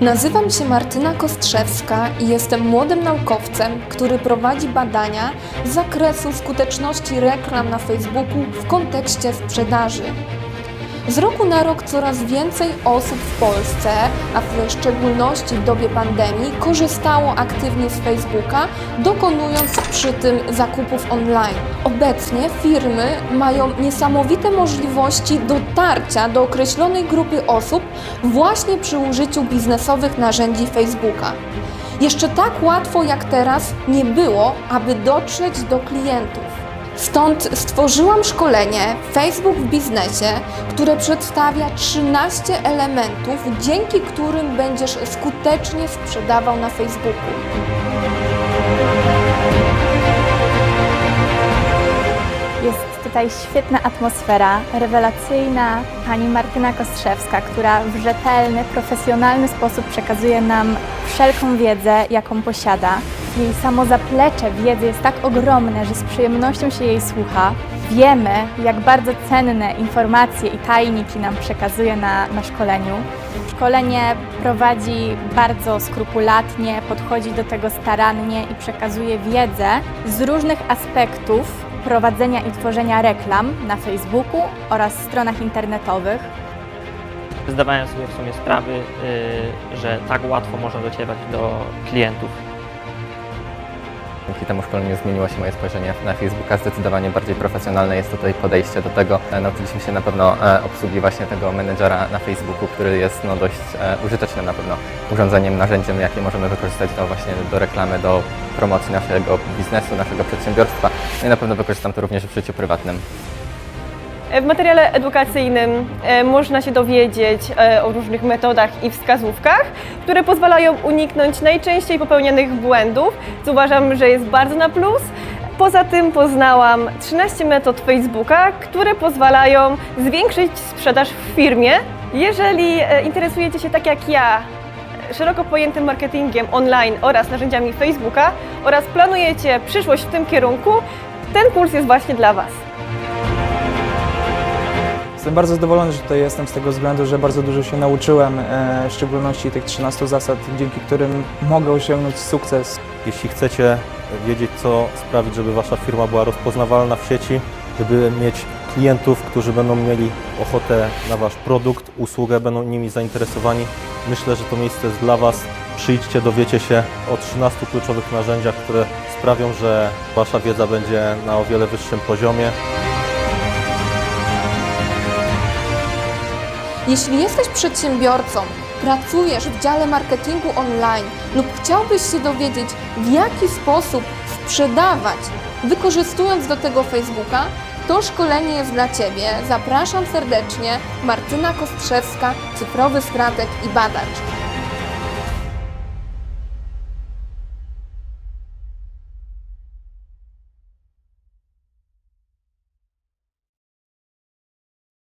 Nazywam się Martyna Kostrzewska i jestem młodym naukowcem, który prowadzi badania z zakresu skuteczności reklam na Facebooku w kontekście sprzedaży. Z roku na rok coraz więcej osób w Polsce, a w szczególności w dobie pandemii, korzystało aktywnie z Facebooka, dokonując przy tym zakupów online. Obecnie firmy mają niesamowite możliwości dotarcia do określonej grupy osób właśnie przy użyciu biznesowych narzędzi Facebooka. Jeszcze tak łatwo jak teraz nie było, aby dotrzeć do klientów. Stąd stworzyłam szkolenie Facebook w biznesie, które przedstawia 13 elementów, dzięki którym będziesz skutecznie sprzedawał na Facebooku. Jest tutaj świetna atmosfera, rewelacyjna pani Martyna Kostrzewska, która w rzetelny, profesjonalny sposób przekazuje nam wszelką wiedzę, jaką posiada. Jej samo zaplecze wiedzy jest tak ogromne, że z przyjemnością się jej słucha. Wiemy, jak bardzo cenne informacje i tajniki nam przekazuje na, na szkoleniu. Szkolenie prowadzi bardzo skrupulatnie, podchodzi do tego starannie i przekazuje wiedzę z różnych aspektów prowadzenia i tworzenia reklam na Facebooku oraz stronach internetowych. Zdawałem sobie w sumie sprawy, y, że tak łatwo można docierać do klientów. Dzięki temu szkoleniu zmieniło się moje spojrzenie na Facebooka. Zdecydowanie bardziej profesjonalne jest tutaj podejście do tego. E, Nauczyliśmy się na pewno e, obsługi właśnie tego menedżera na Facebooku, który jest no, dość e, użytecznym na pewno urządzeniem, narzędziem, jakie możemy wykorzystać do właśnie do reklamy, do promocji naszego biznesu, naszego przedsiębiorstwa. No i na pewno wykorzystam to również w życiu prywatnym. W materiale edukacyjnym e, można się dowiedzieć e, o różnych metodach i wskazówkach, które pozwalają uniknąć najczęściej popełnianych błędów, co uważam, że jest bardzo na plus. Poza tym poznałam 13 metod Facebooka, które pozwalają zwiększyć sprzedaż w firmie. Jeżeli e, interesujecie się tak jak ja szeroko pojętym marketingiem online oraz narzędziami Facebooka oraz planujecie przyszłość w tym kierunku, ten kurs jest właśnie dla Was. Jestem bardzo zadowolony, że tutaj jestem z tego względu, że bardzo dużo się nauczyłem, e, w szczególności tych 13 zasad, dzięki którym mogę osiągnąć sukces. Jeśli chcecie wiedzieć, co sprawić, żeby Wasza firma była rozpoznawalna w sieci, żeby mieć klientów, którzy będą mieli ochotę na Wasz produkt, usługę, będą nimi zainteresowani, myślę, że to miejsce jest dla Was. Przyjdźcie, dowiecie się o 13 kluczowych narzędziach, które sprawią, że Wasza wiedza będzie na o wiele wyższym poziomie. Jeśli jesteś przedsiębiorcą, pracujesz w dziale marketingu online lub chciałbyś się dowiedzieć, w jaki sposób sprzedawać, wykorzystując do tego Facebooka, to szkolenie jest dla Ciebie. Zapraszam serdecznie. Martyna Kostrzewska, cyfrowy strateg i badacz.